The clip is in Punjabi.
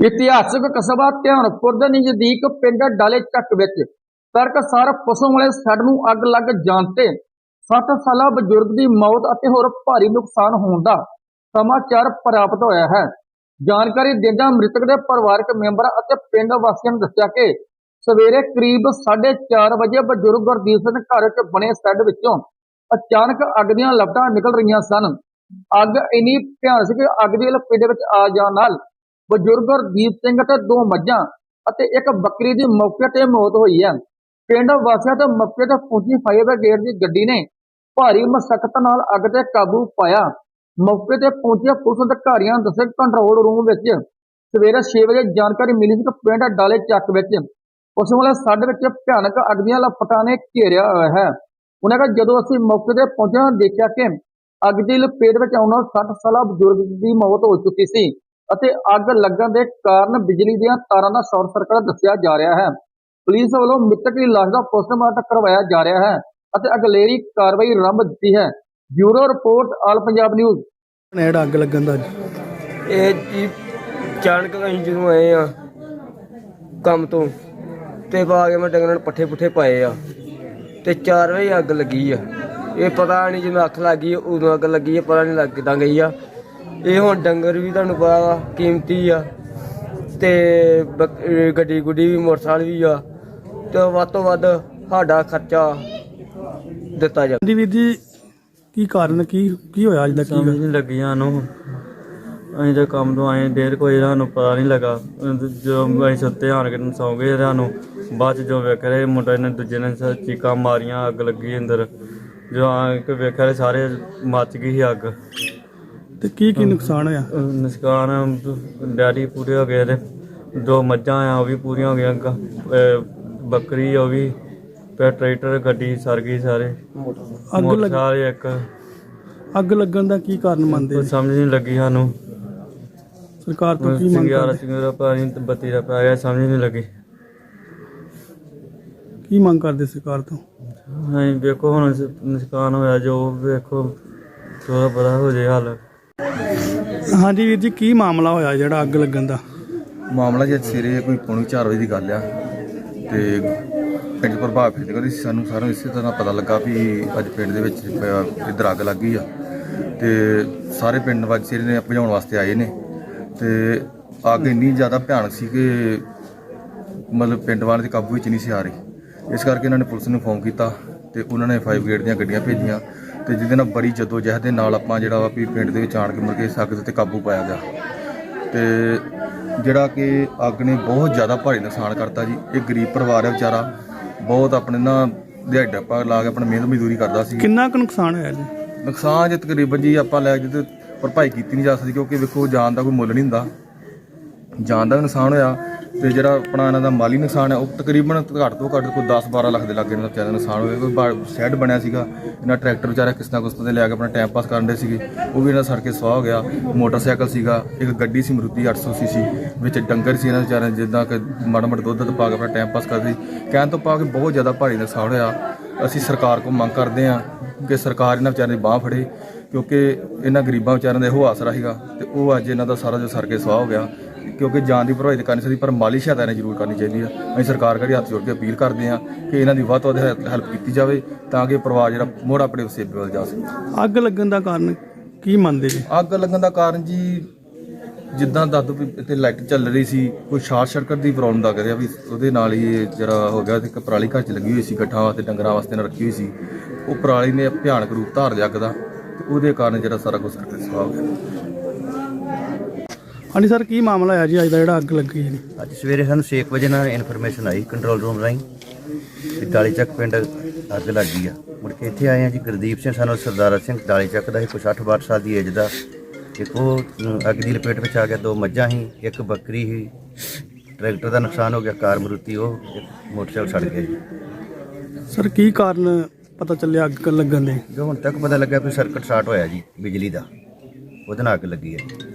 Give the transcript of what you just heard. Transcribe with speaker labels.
Speaker 1: ਇਤਿਹਾਸਕ ਕਸਬਾ ਧਿਆਨਪੁਰ ਦੇ ਨਜ਼ਦੀਕ ਪਿੰਡ ਡਾਲੇ ਚੱਕ ਵਿੱਚ ਤਰਕਸਾਰ ਪਸ਼ੂ ਵਾਲੇ ਸੈੱਡ ਨੂੰ ਅੱਗ ਲੱਗ ਜਾਣ ਤੇ 7 ਸਾਲਾ ਬਜ਼ੁਰਗ ਦੀ ਮੌਤ ਅਤੇ ਹੋਰ ਭਾਰੀ ਨੁਕਸਾਨ ਹੋਣ ਦਾ ਸਮਾਚਾਰ ਪ੍ਰਾਪਤ ਹੋਇਆ ਹੈ। ਜਾਣਕਾਰੀ ਦਿੰਦਿਆਂ ਮ੍ਰਿਤਕ ਦੇ ਪਰਿਵਾਰਕ ਮੈਂਬਰਾਂ ਅਤੇ ਪਿੰਡ ਵਾਸੀਆਂ ਨੇ ਦੱਸਿਆ ਕਿ ਸਵੇਰੇ ਕਰੀਬ 4:30 ਵਜੇ ਬਜ਼ੁਰਗ ਗੁਰਦੀਪ ਸਿੰਘ ਘਰ 'ਚ ਬਣੇ ਸੈੱਡ ਵਿੱਚੋਂ ਅਚਾਨਕ ਅੱਗ ਦੀਆਂ ਲਪਟਾਂ ਨਿਕਲ ਰਹੀਆਂ ਸਨ। ਅੱਗ ਇੰਨੀ ਭਿਆਨਕ ਅੱਗ ਦੀ ਲਪੇਟ ਵਿੱਚ ਆ ਜਾਣ ਨਾਲ ਬਜ਼ੁਰਗ ਗੁਰਦੀਪ ਸਿੰਘ ਅਤੇ ਦੋ ਮੱਝਾਂ ਅਤੇ ਇੱਕ ਬੱਕਰੀ ਦੀ ਮੌਕੇ ਤੇ ਮੌਤ ਹੋਈ ਹੈ। ਪਿੰਡ ਵਾਸੀਆਂ ਤੇ ਮੌਕੇ ਤੇ ਪਹੁੰਚੀ ਫਾਇਰ ਬ੍ਰਿਗੇਡ ਦੀ ਗੱਡੀ ਨੇ ਭਾਰੀ ਮਸ਼ੱਕਤ ਨਾਲ ਅੱਗ ਤੇ ਕਾਬੂ ਪਾਇਆ। ਮੌਕੇ ਤੇ ਪਹੁੰਚੇ ਪੁਲਿਸ ਅਧਿਕਾਰੀਆਂ ਨੇ ਦੱਸਿਆ ਕੰਟਰੋਲ ਰੂਮ ਵਿੱਚ ਸਵੇਰੇ 6 ਵਜੇ ਜਾਣਕਾਰੀ ਮਿਲੀ ਸੀ ਕਿ ਪਿੰਡ ਡਾਲੇ ਚੱਕ ਵਿੱਚ ਉਸ ਵੇਲੇ ਸਾਡੇ ਵਿੱਚ ਭਿਆਨਕ ਅੱਗ ਦੀਆਂ ਲਪਟਾਂ ਨੇ ਘੇਰਿਆ ਹੋਇਆ ਹੈ। ਉਹਨਾਂ ਕਿਹਾ, ਜਦੋਂ ਅਸੀਂ ਮੌਕੇ ਤੇ ਪਹੁੰਚੇ ਦੇਖਿਆ ਕਿ ਅੱਗ ਦੀ ਲਪੇਟ ਵਿੱਚ ਆਉਣ ਨਾਲ 60 ਸਾਲਾ ਬਜ਼ੁਰਗ ਦੀ ਮੌਤ ਹੋ ਚੁੱਕੀ ਸੀ। ਅਤੇ ਅੱਗ ਲੱਗਣ ਦੇ ਕਾਰਨ ਬਿਜਲੀ ਦੀਆਂ ਤਾਰਾਂ ਦਾ ਸ਼ਾਰਟ ਸਰਕਟ ਦੱਸਿਆ ਜਾ ਰਿਹਾ ਹੈ। ਪੁਲਿਸ ਵੱਲੋਂ ਮ੍ਰਿਤਕ ਦੀ ਲਾਸ਼ ਦਾ ਪੋਸਟਮਾਰਟਮ ਕਰਵਾਇਆ ਜਾ ਰਿਹਾ ਹੈ ਅਤੇ ਅਗਲੇਰੀ ਕਾਰਵਾਈ ਆਰੰਭ ਦਿੱਤੀ ਹੈ। Bureau report all Punjab news.
Speaker 2: ਜਿਹੜਾ ਅੱਗ ਲੱਗਣ ਦਾ
Speaker 3: ਇਹ ਜੀ ਅਚਾਨਕ ਅਸੀਂ ਜਦੋਂ ਆਏ ਆ ਕੰਮ ਤੋਂ ਤੇ ਪਾ ਕੇ ਮੈਂ ਡੰਗਰਾਂ ਨੂੰ ਪੱਠੇ ਪੁੱਠੇ ਪਾਏ ਆ ਤੇ 4 ਵਜੇ ਅੱਗ ਲੱਗੀ ਆ। ਇਹ ਪਤਾ ਨਹੀਂ ਜਦੋਂ ਅੱਖ ਲੱਗੀ ਉਦੋਂ ਅੱਗ ਲੱਗੀ ਆ ਪਤਾ ਨਹੀਂ ਲੱਗ ਕਿੱਦਾਂ ਗਈ ਆ। ਇਹ ਹੁਣ ਡੰਗਰ ਵੀ ਤੁਹਾਨੂੰ ਪਤਾ ਵਾ ਕੀਮਤੀ ਆ। ਤੇ ਗੱਡੀ ਗੁੱਡੀ ਵੀ ਮੋਟਰਸਾਈਕਲ ਵੀ ਆ। ਤੇ ਵੱਧ ਤੋਂ ਵੱਧ ਸਾਡਾ ਖਰਚਾ ਦਿੱਤਾ ਜਾ
Speaker 2: ਜੀ ਵੀਰ ਜੀ ਕੀ ਕਾਰਨ ਕੀ ਕੀ ਹੋਇਆ ਅੱਜ ਦਾ ਕੀ
Speaker 4: ਸਮਝ? ਨਹੀਂ ਲੱਗੀ ਸਾਨੂੰ। ਅਸੀਂ ਤਾਂ ਕੰਮ ਤੋਂ ਆਏ ਡੇਢ ਕੋਈ ਸਾਨੂੰ ਪਤਾ ਨਹੀਂ ਲੱਗਾ। ਜੋ ਅਸੀਂ ਸੁੱਤੇ ਆਣ ਕੇ ਸੌਂ ਗਏ ਸਾਨੂੰ। ਬਾਅਦ ਚ ਜੋ ਵੇਖ ਰਹੇ ਮੁੰਡੇ ਨੇ ਦੂਜੇ ਨੇ ਚੀਕਾਂ ਮਾਰੀਆਂ ਅੱਗ ਲੱਗੀ ਅੰਦਰ। ਜੋ ਆ ਕੇ ਵੇਖਿਆ ਤੇ ਸਾਰੇ ਮੱਚ ਗਈ ਸੀ ਅੱਗ।
Speaker 2: ਤੇ ਕੀ ਕੀ ਨੁਕਸਾਨ ਹੋਇਆ?
Speaker 4: ਨੁਕਸਾਨ ਡੈਡੀ ਪੂਰੇ ਹੋ ਗਏ ਤੇ ਦੋ ਮੱਝਾਂ ਆ ਉਹ ਵੀ ਪੂਰੀਆਂ ਹੋ ਗਈਆਂ ਗ- ਅਹ ਬੱਕਰੀ ਉਹ ਵੀ ਤੇ ਟਰੈਕਟਰ ਗੱਡੀ ਸਰ ਗਈ ਸਾਰੇ।
Speaker 2: ਅੱਗ ਲੱਗ
Speaker 4: ਸਾਰੇ ਇੱਕ।
Speaker 2: ਅੱਗ ਲੱਗਣ ਦਾ ਕੀ ਕਾਰਨ ਮੰਨਦੇ
Speaker 4: ਕੋਈ
Speaker 2: ਜੀ?
Speaker 4: ਸਮਝ ਨਹੀਂ ਲੱਗੀ ਸਾਨੂੰ।
Speaker 2: ਸਰਕਾਰ ਤੋਂ ਕੀ ਮੰਗ
Speaker 4: ਚੰਗਿਆਰਾ
Speaker 2: ਕਰਦੇ?
Speaker 4: ਚੰਗਿਆਰਾ ਪਾਣੀ ਤੇ ਬੱਤੀ ਦਾ ਪੈ ਗਿਆ ਸਮਝ ਨਹੀਂ ਲੱਗੀ।
Speaker 2: ਕੀ ਮੰਗ ਕਰਦੇ ਸਰਕਾਰ ਤੋਂ?
Speaker 4: ਹਾਂ ਵੇਖੋ ਹੁਣ ਨੁਕਸਾਨ ਹੋਇਆ ਜੋ ਵੇਖੋ ਥੋੜਾ ਬੜਾ ਹੋ ਜੇ ਹੱਲ।
Speaker 2: ਹਾਂਜੀ ਵੀਰ ਜੀ ਕੀ ਮਾਮਲਾ ਹੋਇਆ ਜਿਹੜਾ ਅੱਗ ਲੱਗਣ ਦਾ?
Speaker 5: ਮਾਮਲਾ ਜੇ ਸਵੇਰੇ ਕੋਈ ਪੌਣੀ 4 ਵਜੇ ਦੀ ਗੱਲ ਆ ਤੇ ਪਿੰਡ ਪ੍ਰਭਾਵ ਫਿਰ ਕਰੀ ਸਾਨੂੰ ਸਾਰਿਆਂ ਨੂੰ ਇਸੇ ਤਰ੍ਹਾਂ ਪਤਾ ਲੱਗਾ ਵੀ ਅੱਜ ਪਿੰਡ ਦੇ ਵਿੱਚ ਅਹ, ਇੱਧਰ ਅੱਗ ਲੱਗ ਗਈ ਆ ਤੇ ਸਾਰੇ ਪਿੰਡ ਵਾਸੀ ਨੇ ਭਜਾਉਣ ਵਾਸਤੇ ਆਏ ਨੇ ਤੇ ਅੱਗ ਇੰਨੀ ਜ਼ਿਆਦਾ ਭਿਆਨਕ ਸੀ ਕਿ ਮਤਲਬ ਪਿੰਡ ਵਾਲਿਆਂ ਦੇ ਕਾਬੂ ਵਿੱਚ ਨਹੀਂ ਸੀ ਆ ਰਹੀ। ਇਸ ਕਰਕੇ ਇਹਨਾਂ ਨੇ ਪੁਲਿਸ ਨੂੰ ਫੋਨ ਕੀਤਾ ਤੇ ਉਹਨਾਂ ਨੇ ਫਾਈਵ ਗ੍ਰੇਡ ਦੀਆਂ ਗੱਡੀਆਂ ਭੇਜੀਆਂ ਤੇ ਜਿਹਦੇ ਨਾਲ ਬੜੀ ਜੱਦੋ ਜਹਿਦ ਦੇ ਨਾਲ ਆਪਾਂ ਜਿਹੜਾ ਵਾ ਵੀ ਪਿੰਡ ਦੇ ਵਿੱਚ ਆਣ ਕੇ ਅੱਗ ਦੇ ਉੱਤੇ ਕਾਬੂ ਪਾਇਆ ਗਿਆ। ਤੇ ਜਿਹੜਾ ਕਿ ਅੱਗ ਨੇ ਬਹੁਤ ਜ਼ਿਆਦਾ ਭਾਰੀ ਨੁਕਸਾਨ ਕਰਤਾ ਜੀ। ਇਹ ਗਰੀਬ ਪਰਿਵਾਰ ਹੈ ਵਿਚਾਰਾ। ਬਹੁਤ ਆਪਣੇ ਨਾ ਦਿਹਾੜੀ ਡੱਪਾ ਲਾ ਕੇ ਆਪਣੀ ਮਿਹਨਤ ਮਜ਼ਦੂਰੀ ਕਰਦਾ ਸੀ।
Speaker 2: ਕਿੰਨਾ ਕੁ ਨੁਕਸਾਨ ਹੋਇਆ ਜੀ?
Speaker 5: ਨੁਕਸਾਨ ਜੇ ਤਕਰੀਬਨ ਜੀ ਆਪਾਂ ਲੈ ਜਿੱਤੇ ਭਰਪਾਈ ਕੀਤੀ ਨਹੀਂ ਜਾ ਸਕਦੀ ਕਿਉਂਕਿ ਵੇਖੋ ਜਾਨ ਦਾ ਕੋਈ ਮੁੱਲ ਨਹੀਂ ਹੁੰਦਾ। ਜਾਨ ਦਾ ਵੀ ਨੁਕਸਾਨ ਹੋਇਆ ਤੇ ਜਿਹੜਾ ਆਪਣਾ ਇਹਨਾਂ ਦਾ ਮਾਲੀ ਨੁਕਸਾਨ ਹੈ ਉਹ ਤਕਰੀਬਨ ਘੱਟ ਤੋਂ ਘੱਟ ਕੋਈ 10 12 ਲੱਖ ਦੇ ਲਾਗੇ ਇਹਨਾਂ ਦਾ ਵਿਚਾਰਿਆਂ ਦਾ ਨੁਕਸਾਨ ਹੋਇਆ। ਕੋਈ ਬਾ- ਸ਼ੈੱਡ ਬਣਿਆ ਸੀਗਾ ਇਹਨਾਂ ਟਰੈਕਟਰ ਵਿਚਾਰਾ ਕਿਸ ਨਾ ਕਿਸ ਤੇ ਲਿਆ ਕੇ ਆਪਣਾ ਟਾਈਮ ਪਾਸ ਕਰਨ ਦੇ ਸੀਗੇ ਉਹ ਵੀ ਇਹਨਾਂ ਸੜ ਕੇ ਸਵਾਹ ਹੋ ਗਿਆ। ਮੋਟਰਸਾਈਕਲ ਸੀਗਾ ਇੱਕ ਗੱਡੀ ਸੀ ਮਰੂਤੀ 800 ਸੀਸੀ ਵਿੱਚ ਡੰਗਰ ਸੀ ਇਹਨਾਂ ਵਿਚਾਰਿਆਂ ਦੇ, ਜਿੱਦਾਂ ਕਿ ਮਾੜਾ ਮਾੜਾ ਦੁੱਧ ਦੁੱਧ ਪਾ ਕੇ ਆਪਣਾ ਟਾਈਮ ਪਾਸ ਕਰਦੇ ਕਹਿਣ ਤੋਂ ਪਾ ਕੇ ਬਹੁਤ ਜ਼ਿਆਦਾ ਭਾਰੀ ਨੁਕਸਾਨ ਹੋਇਆ। ਅਸੀਂ ਸਰਕਾਰ ਕੋਲ ਮੰਗ ਕਰਦੇ ਹਾਂ ਕਿ ਸਰਕਾਰ ਇਹਨਾਂ ਵਿਚਾਰਿਆਂ ਦੀ ਬਾਹ ਫੜੇ ਕਿਉਂਕਿ ਇਹਨਾਂ ਗਰੀਬਾਂ ਵਿਚਾਰਿਆਂ ਦਾ ਇਹੋ ਆਸਰਾ ਸੀਗਾ ਤੇ ਉਹ ਅੱਜ ਇਹਨਾਂ ਦਾ ਸਾਰਾ ਜੋ ਸਰ ਕੇ ਸਵਾਹ ਹੋ ਗਿਆ। ਕਿਉਂਕਿ ਜਾਨ ਦੀ ਭਰਵਾਈ ਤਾਂ ਕਰਨੀ ਸਕਦੀ ਪਰ ਮਾਲੀ ਸਹਾਇਤਾ ਇਹਨਾਂ ਜ਼ਰੂਰ ਕਰਨੀ ਚਾਹੀਦੀ ਆ। ਅਸੀਂ ਸਰਕਾਰ ਕਰੀ ਹੱਥ ਜੋੜ ਕੇ ਅਪੀਲ ਕਰਦੇ ਹਾਂ ਕਿ ਇਹਨਾਂ ਦੀ ਵੱਧ ਤੋਂ ਵੱਧ ਹੈਲਪ ਕੀਤੀ ਜਾਵੇ ਤਾਂ ਕਿ ਪਰਿਵਾਰ ਜਿਹੜਾ ਮੋੜ ਆਪਣੇ ਸੇਬੇ ਵੱਲ ਜਾ ਸਕੇ।
Speaker 2: ਅੱਗ ਲੱਗਣ ਦਾ ਕਾਰਨ ਕੀ ਮੰਨਦੇ ਜੀ?
Speaker 5: ਅੱਗ ਲੱਗਣ ਦਾ ਕਾਰਨ ਜੀ ਜਿੱਦਾਂ ਦੱਦੋ ਵੀ ਇੱਥੇ ਲਾਈਟ ਚੱਲ ਰਹੀ ਸੀ ਕੋਈ ਸ਼ਾਰਟ ਸਰਕਟ ਦੀ ਪ੍ਰੋਬਲਮ ਲੱਗ ਰਿਹਾ ਵੀ ਉਹਦੇ ਨਾਲ ਹੀ ਇਹ ਜਿਹੜਾ ਹੋ ਗਿਆ ਤੇ ਇੱਕ ਪਰਾਲੀ ਘਰ ਚ ਲੱਗੀ ਹੋਈ ਸੀ ਗੱਠਾਂ ਵਾਸਤੇ ਡੰਗਰਾਂ ਵਾਸਤੇ ਨਾਲ ਰੱਖੀ ਹੋਈ ਸੀ। ਉਹ ਪਰਾਲੀ ਨੇ ਭਿਆਨਕ ਰੂਪ ਧਾਰ ਲਿਆ ਅੱਗ ਦਾ ਉਹਦੇ ਕਾਰਨ ਜਿਹੜਾ ਸਾਰਾ ਕੁਝ ਸਰਕਟ ਸਵਾਹ ਹੋ ਗਿਆ।
Speaker 2: ਹਾਂਜੀ ਸਰ ਕੀ ਮਾਮਲਾ ਹੋਇਆ ਜੀ? ਅੱਜ ਦਾ ਜਿਹੜਾ ਅੱਗ ਲੱਗੀ ਜੀ।
Speaker 6: ਅੱਜ ਸਵੇਰੇ ਸਾਨੂੰ 6 ਵਜੇ ਨਾਲ ਇਨਫੋਰਮੇਸ਼ਨ ਆਈ ਕੰਟਰੋਲ ਰੂਮ ਕਿ ਡਾਲੀ ਚੱਕ ਪਿੰਡ ਅੱਗ ਲੱਗ ਆ। ਮੁੜ ਕੇ ਇੱਥੇ ਆਏ ਆ ਜੀ ਗੁਰਦੀਪ ਸਿੰਘ ਸਾਨੂੰ ਸਰਦਾਰਾ ਸਿੰਘ ਡਾਲੀ ਚੱਕ ਦਾ ਕੋਈ 60 62 ਸਾਲ ਦੀ ਏਜ ਦਾ। ਇੱਕ ਉਹ ਅੱਗ ਦੀ ਲਪੇਟ ਵਿੱਚ ਆ ਗਿਆ ਦੋ ਮੱਝਾਂ ਸੀ ਇੱਕ ਬੱਕਰੀ ਸੀ। ਟਰੈਕਟਰ ਦਾ ਨੁਕਸਾਨ ਹੋ ਗਿਆ ਕਾਰ ਮਰੂਤੀ ਉਹ ਇੱਕ ਮੋਟਰਸਾਈਕਲ ਸੜ ਗਿਆ ਜੀ।
Speaker 2: ਸਰ ਕੀ ਕਾਰਨ ਪਤਾ ਚੱਲਿਆ ਅੱਗ ਲੱਗਣ ਦੇ?
Speaker 6: ਜੋ ਹੁਣ ਤੱਕ ਪਤਾ ਲੱਗਾ ਵੀ ਸਰਕਟ ਸ਼ਾਰਟ ਹੋਇਆ ਜੀ ਬਿਜਲੀ ਦਾ। ਉਹਦੇ ਨਾਲ ਅੱਗ ਲੱਗੀ ਹੈ।